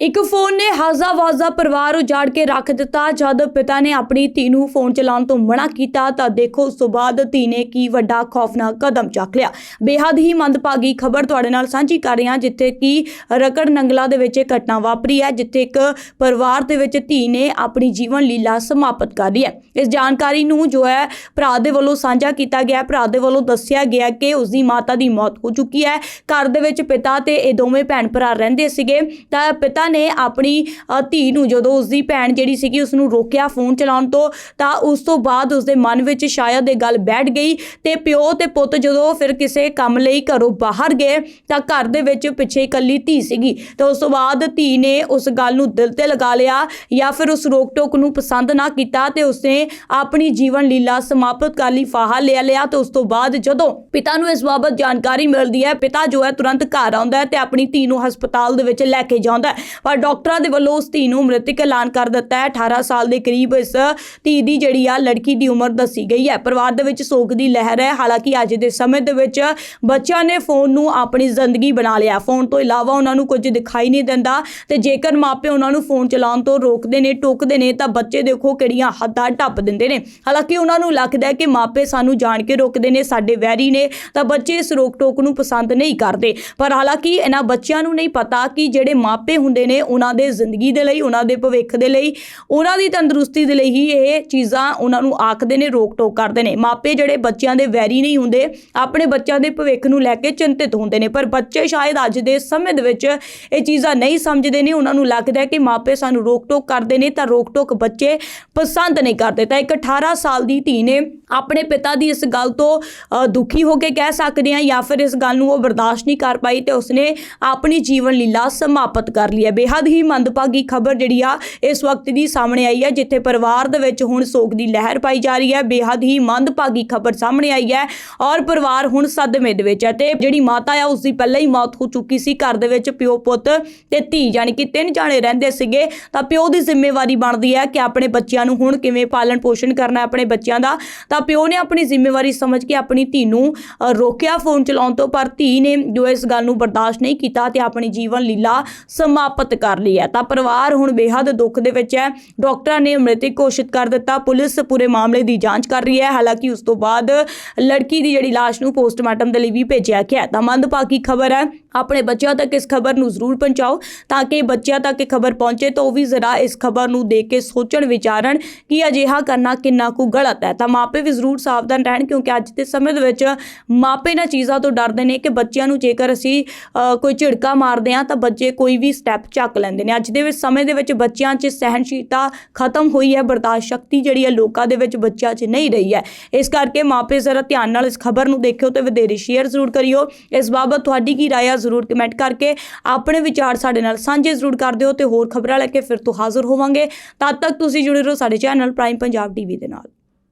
ਇੱਕ ਫੋਨ ਨੇ ਹਾਜ਼ਾ ਵਾਜ਼ਾ ਪਰਿਵਾਰ ਉਜਾੜ ਕੇ ਰੱਖ ਦਿੱਤਾ। ਜਦ ਪਿਤਾ ਨੇ ਆਪਣੀ ਧੀ ਨੂੰ ਫੋਨ ਚਲਾਉਣ ਤੋਂ ਮਨਾ ਕੀਤਾ ਤਾਂ ਦੇਖੋ, ਉਸ ਤੋਂ ਬਾਅਦ ਧੀ ਨੇ ਕੀ ਵੱਡਾ ਖੌਫਨਾਕ ਕਦਮ ਚੱਕ ਲਿਆ। ਬੇਹੱਦ ਹੀ ਮੰਦਭਾਗੀ ਖਬਰ ਤੁਹਾਡੇ ਨਾਲ ਸਾਂਝੀ ਕਰ ਰਹੇ ਹਾਂ ਜਿੱਥੇ ਕਿ ਰਕੜ ਨੰਗਲਾ ਦੇ ਵਿੱਚ ਇਹ ਘਟਨਾ ਵਾਪਰੀ ਹੈ, ਜਿੱਥੇ ਇੱਕ ਪਰਿਵਾਰ ਦੇ ਵਿੱਚ ਧੀ ਨੇ ਆਪਣੀ ਜੀਵਨ ਲੀਲਾ ਸਮਾਪਤ ਕਰ ਲਈ ਹੈ। ਇਸ ਜਾਣਕਾਰੀ ਨੂੰ ਜੋ ਹੈ, ਭਰਾ ਦੇ ਵੱਲੋਂ ਸਾਂਝਾ ਕੀਤਾ ਗਿਆ। ਭਰਾ ਦੇ ਵੱਲੋਂ ਦੱਸਿਆ ਗਿਆ ਕਿ ਉਸ ਦੀ ਮਾਤਾ ਦੀ ਮੌਤ ਹੋ ਚੁੱਕੀ ਹੈ। ਘਰ ਦੇ ਵਿੱਚ ਪਿਤਾ ਤੇ ਇਹ ਦੋਵੇਂ ਭੈਣ ਭਰਾ ਰਹਿੰਦੇ ਸੀਗੇ। ਤਾਂ ਪਿਤਾ ਨੇ ਆਪਣੀ ਧੀ ਨੂੰ ਜਦੋਂ ਉਸ ਦੀ ਭੈਣ ਜਿਹੜੀ ਸੀਗੀ ਉਸ ਨੂੰ ਰੋਕਿਆ ਫੋਨ ਚਲਾਉਣ ਤੋਂ, ਤਾਂ ਉਸ ਤੋਂ ਬਾਅਦ ਉਸ ਦੇ ਮਨ ਵਿੱਚ ਸ਼ਾਇਦ ਇਹ ਗੱਲ ਬੈਠ ਗਈ ਤੇ ਪਿਓ ਤੇ ਪੁੱਤ ਜਦੋਂ ਫਿਰ ਕਿਸੇ ਕੰਮ ਲਈ ਘਰੋਂ ਬਾਹਰ ਗਏ, ਤਾਂ ਘਰ ਦੇ ਵਿੱਚ ਪਿੱਛੇ ਇਕੱਲੀ ਧੀ ਸੀਗੀ। ਤਾਂ ਉਸ ਤੋਂ ਬਾਅਦ ਧੀ ਨੇ ਉਸ ਗੱਲ ਨੂੰ ਦਿਲ ਤੇ ਲਗਾ ਲਿਆ ਜਾਂ ਫਿਰ ਉਸ ਰੋਕ ਟੋਕ ਨੂੰ ਪਸੰਦ ਨਾ ਕੀਤਾ ਤੇ ਉਸਨੇ ਆਪਣੀ ਜੀਵਨ ਲੀਲਾ ਸਮਾਪਤ ਕਰ ਲਈ, ਫਾਹਾ ਲੈ ਲਿਆ ਤੇ ਉਸ ਤੋਂ ਬਾਅਦ ਜਦੋਂ ਪਿਤਾ ਨੂੰ ਇਸ ਬਾਬਤ ਜਾਣਕਾਰੀ ਮਿਲਦੀ ਹੈ, ਪਿਤਾ ਜੋ ਹੈ ਤੁਰੰਤ ਘਰ ਆਉਂਦਾ ਹੈ ਤੇ ਆਪਣੀ ਧੀ ਨੂੰ ਹਸਪਤਾਲ ਦੇ ਵਿੱਚ ਲੈ ਕੇ ਜਾਂਦਾ ਹੈ। ਪਰ ਡਾਕਟਰਾਂ ਦੇ ਵੱਲੋਂ ਉਸ ਧੀ ਨੂੰ ਮ੍ਰਿਤਕ ਐਲਾਨ ਕਰ ਦਿੱਤਾ ਹੈ। 18 ਸਾਲ ਦੇ ਕਰੀਬ ਇਸ ਧੀ ਦੀ ਜਿਹੜੀ ਆ ਲੜਕੀ ਦੀ ਉਮਰ ਦੱਸੀ ਗਈ ਹੈ। ਪਰਿਵਾਰ ਦੇ ਵਿੱਚ ਸੋਗ ਦੀ ਲਹਿਰ ਹੈ। ਹਾਲਾਂਕਿ ਅੱਜ ਦੇ ਸਮੇਂ ਦੇ ਵਿੱਚ ਬੱਚਿਆਂ ਨੇ ਫੋਨ ਨੂੰ ਆਪਣੀ ਜ਼ਿੰਦਗੀ ਬਣਾ ਲਿਆ। ਫੋਨ ਤੋਂ ਇਲਾਵਾ ਉਹਨਾਂ ਨੂੰ ਕੁਝ ਦਿਖਾਈ ਨਹੀਂ ਦਿੰਦਾ ਤੇ ਜੇਕਰ ਮਾਪੇ ਉਹਨਾਂ ਨੂੰ ਫੋਨ ਚਲਾਉਣ ਤੋਂ ਰੋਕਦੇ ਨੇ, ਟੋਕਦੇ ਨੇ ਤਾਂ ਬੱਚੇ ਦੇਖੋ ਕਿਹੜੀਆਂ ਹੱਦਾਂ ਟੱਪ ਦਿੰਦੇ ਨੇ। ਹਾਲਾਂਕਿ ਉਹਨਾਂ ਨੂੰ ਲੱਗਦਾ ਹੈ ਕਿ ਮਾਪੇ ਸਾਨੂੰ ਜਾਣ ਕੇ ਰੋਕਦੇ ਨੇ, ਸਾਡੇ ਵੈਰੀ ਨੇ ਤਾਂ ਬੱਚੇ ਇਸ ਰੋਕ ਟੋਕ ਨੂੰ ਪਸੰਦ ਨਹੀਂ ਕਰਦੇ। ਪਰ ਹਾਲਾਂਕਿ ਇਹਨਾਂ ਬੱਚਿਆਂ ਨੂੰ ਨਹੀਂ ਪਤਾ ਕਿ ਜਿਹੜੇ ਮਾਪੇ ਹੁੰਦੇ ਨੇ ਉਹਨਾਂ ਦੇ ਜ਼ਿੰਦਗੀ ਦੇ ਲਈ, ਉਹਨਾਂ ਦੇ ਭਵਿੱਖ ਦੇ ਲਈ, ਉਹਨਾਂ ਦੀ ਤੰਦਰੁਸਤੀ ਦੇ ਲਈ ਹੀ ਇਹ ਚੀਜ਼ਾਂ ਉਹਨਾਂ ਨੂੰ ਆਖਦੇ ਨੇ ਰੋਕ ਟੋਕ ਕਰਦੇ ਨੇ। ਮਾਪੇ ਜਿਹੜੇ ਬੱਚਿਆਂ ਦੇ ਵੈਰੀ ਨਹੀਂ ਹੁੰਦੇ, ਆਪਣੇ ਬੱਚਿਆਂ ਦੇ ਭਵਿੱਖ ਨੂੰ ਲੈ ਕੇ ਚਿੰਤਿਤ ਹੁੰਦੇ ਨੇ। ਪਰ ਬੱਚੇ ਸ਼ਾਇਦ ਅੱਜ ਦੇ ਸਮੇਂ ਦੇ ਵਿੱਚ ਇਹ ਚੀਜ਼ਾਂ ਨਹੀਂ ਸਮਝਦੇ ਨੇ। ਉਹਨਾਂ ਨੂੰ ਲੱਗਦਾ ਹੈ ਕਿ ਮਾਪੇ ਸਾਨੂੰ ਰੋਕ ਟੋਕ ਕਰਦੇ ਨੇ, ਤਾਂ ਰੋਕ ਟੋਕ ਬੱਚੇ ਪਸੰਦ ਨਹੀਂ ਕਰਦੇ। ਤਾਂ ਇੱਕ 18 ਸਾਲ ਦੀ ਧੀ ਨੇ ਆਪਣੇ ਪਿਤਾ ਦੀ ਇਸ ਗੱਲ ਤੋਂ ਦੁਖੀ ਹੋ ਕੇ ਕਹਿ ਸਕਦੇ ਆ ਜਾਂ ਫਿਰ ਇਸ ਗੱਲ ਨੂੰ ਉਹ ਬਰਦਾਸ਼ਤ ਨਹੀਂ ਕਰ ਪਾਈ ਤੇ ਉਸਨੇ ਆਪਣੀ ਜੀਵਨ ਲੀਲਾ ਸਮਾਪਤ ਕਰ ਲਈ ਹੈ। ਬੇਹੱਦ ਹੀ ਮੰਦਭਾਗੀ ਖਬਰ ਜਿਹੜੀ ਆ, ਇਸ ਵਕਤ ਦੀ ਸਾਹਮਣੇ ਆਈ ਹੈ, ਜਿੱਥੇ ਪਰਿਵਾਰ ਦੇ ਵਿੱਚ ਹੁਣ ਸੋਗ ਦੀ ਲਹਿਰ ਪਾਈ ਜਾ ਰਹੀ ਹੈ। ਬੇਹੱਦ ਹੀ ਮੰਦਭਾਗੀ ਖਬਰ ਸਾਹਮਣੇ ਆਈ ਹੈ ਔਰ ਪਰਿਵਾਰ ਹੁਣ ਸਦਮੇ ਦੇ ਵਿੱਚ ਹੈ ਤੇ ਜਿਹੜੀ ਮਾਤਾ ਆ ਉਸ ਦੀ ਪਹਿਲਾਂ ਹੀ ਮੌਤ ਹੋ ਚੁੱਕੀ ਸੀ ਘਰ ਦੇ ਵਿੱਚ, ਪਿਓ, ਪੁੱਤ ਤੇ ਧੀ, ਯਾਨੀ ਕਿ ਤਿੰਨ ਜਾਣੇ ਰਹਿੰਦੇ ਸੀਗੇ। ਤਾਂ ਪਿਓ ਦੀ ਜ਼ਿੰਮੇਵਾਰੀ ਬਣਦੀ ਹੈ ਕਿ ਆਪਣੇ ਬੱਚਿਆਂ ਨੂੰ ਹੁਣ ਕਿਵੇਂ ਪਾਲਣ ਪੋਸ਼ਣ ਕਰਨਾ ਹੈ ਆਪਣੇ ਬੱਚਿਆਂ ਦਾ। ਤਾਂ ਪਿਓ ਨੇ ਆਪਣੀ ਜ਼ਿੰਮੇਵਾਰੀ ਸਮਝ ਕੇ ਆਪਣੀ ਧੀ ਨੂੰ ਰੋਕਿਆ ਫੋਨ ਚਲਾਉਣ ਤੋਂ, ਪਰ ਧੀ ਨੇ ਜੋ ਇਸ ਗੱਲ ਨੂੰ ਬਰਦਾਸ਼ਤ ਨਹੀਂ ਕੀਤਾ ਤੇ ਆਪਣੀ ਜੀਵਨ ਲੀਲਾ ਸਮਾਪਤ ਕਰ ਲਈ ਹੈ। ਤਾਂ ਪਰਿਵਾਰ ਹੁਣ ਬੇਹੱਦ ਦੁੱਖ ਦੇ ਵਿੱਚ ਹੈ। ਡਾਕਟਰਾਂ ਨੇ ਮ੍ਰਿਤਕ ਘੋਸ਼ਿਤ ਕਰ ਦਿੱਤਾ। ਪੁਲਿਸ ਪੂਰੇ ਮਾਮਲੇ ਦੀ ਜਾਂਚ ਕਰ ਰਹੀ ਹੈ। ਹਾਲਾਂਕਿ ਉਸ ਤੋਂ ਬਾਅਦ ਲੜਕੀ ਦੀ ਜਿਹੜੀ ਲਾਸ਼ ਨੂੰ ਪੋਸਟਮਾਰਟਮ ਦੇ ਲਈ ਵੀ ਭੇਜਿਆ ਗਿਆ ਤਾਂ ਮੰਦਭਾਗੀ ਖਬਰ ਹੈ ਆਪਣੇ ਬੱਚਿਆਂ ਤੱਕ ਇਸ ਖਬਰ ਨੂੰ ਜ਼ਰੂਰ ਪਹੁੰਚਾਓ ਤਾਂ ਕਿ ਬੱਚਿਆਂ ਤੱਕ ਇਹ ਖਬਰ ਪਹੁੰਚੇ ਤਾਂ ਉਹ ਵੀ ਜ਼ਰਾ ਇਸ ਖਬਰ ਨੂੰ ਦੇਖ ਕੇ ਸੋਚਣ, ਵਿਚਾਰਨ ਕਿ ਅਜਿਹਾ ਕਰਨਾ ਕਿੰਨਾ ਕੁ ਗਲਤ ਹੈ। ਤਾਂ ਮਾਪੇ ਵੀ ਜ਼ਰੂਰ ਸਾਵਧਾਨ ਰਹਿਣ ਕਿਉਂਕਿ ਅੱਜ ਦੇ ਸਮੇਂ ਦੇ ਵਿੱਚ ਮਾਪੇ ਇਹਨਾਂ ਚੀਜ਼ਾਂ ਤੋਂ ਡਰਦੇ ਨੇ ਕਿ ਬੱਚਿਆਂ ਨੂੰ ਜੇਕਰ ਅਸੀਂ ਕੋਈ ਝਿੜਕਾ ਮਾਰਦੇ ਹਾਂ ਤਾਂ ਬੱਚੇ ਕੋਈ ਵੀ ਸਟੈਪ ਚੱਕ ਲੈਂਦੇ ਨੇ। ਅੱਜ ਦੇ ਵਿੱਚ ਸਮੇਂ ਦੇ ਵਿੱਚ ਬੱਚਿਆਂ 'ਚ ਸਹਿਨਸ਼ੀਲਤਾ ਖਤਮ ਹੋਈ ਹੈ, ਬਰਦਾਸ਼ਤ ਸ਼ਕਤੀ ਜਿਹੜੀ ਹੈ ਲੋਕਾਂ ਦੇ ਵਿੱਚ ਬੱਚਿਆਂ 'ਚ ਨਹੀਂ ਰਹੀ ਹੈ। ਇਸ ਕਰਕੇ ਮਾਪੇ ਜ਼ਰਾ ਧਿਆਨ ਨਾਲ ਇਸ ਖਬਰ ਨੂੰ ਦੇਖਿਓ ਤੇ ਵਧੇਰੇ ਸ਼ੇਅਰ ਜ਼ਰੂਰ ਕਰਿਓ। ਇਸ ਬਾਬਤ ਤੁਹਾਡੀ ਕੀ ਰਾਏ ਆ? ਜ਼ਰੂਰ ਕਮੈਂਟ ਕਰਕੇ ਆਪਣੇ ਵਿਚਾਰ ਸਾਡੇ ਨਾਲ ਸਾਂਝੇ ਜ਼ਰੂਰ ਕਰ ਦਿਓ ਤੇ ਹੋਰ ਖਬਰਾਂ ਲੈ ਕੇ ਫਿਰ ਤੋਂ ਹਾਜ਼ਰ ਹੋਵਾਂਗੇ। ਤਦ ਤੱਕ ਤੁਸੀਂ ਜੁੜੇ ਰਹੋ ਸਾਡੇ ਚੈਨਲ ਪ੍ਰਾਈਮ ਪੰਜਾਬ ਟੀਵੀ ਦੇ ਨਾਲ।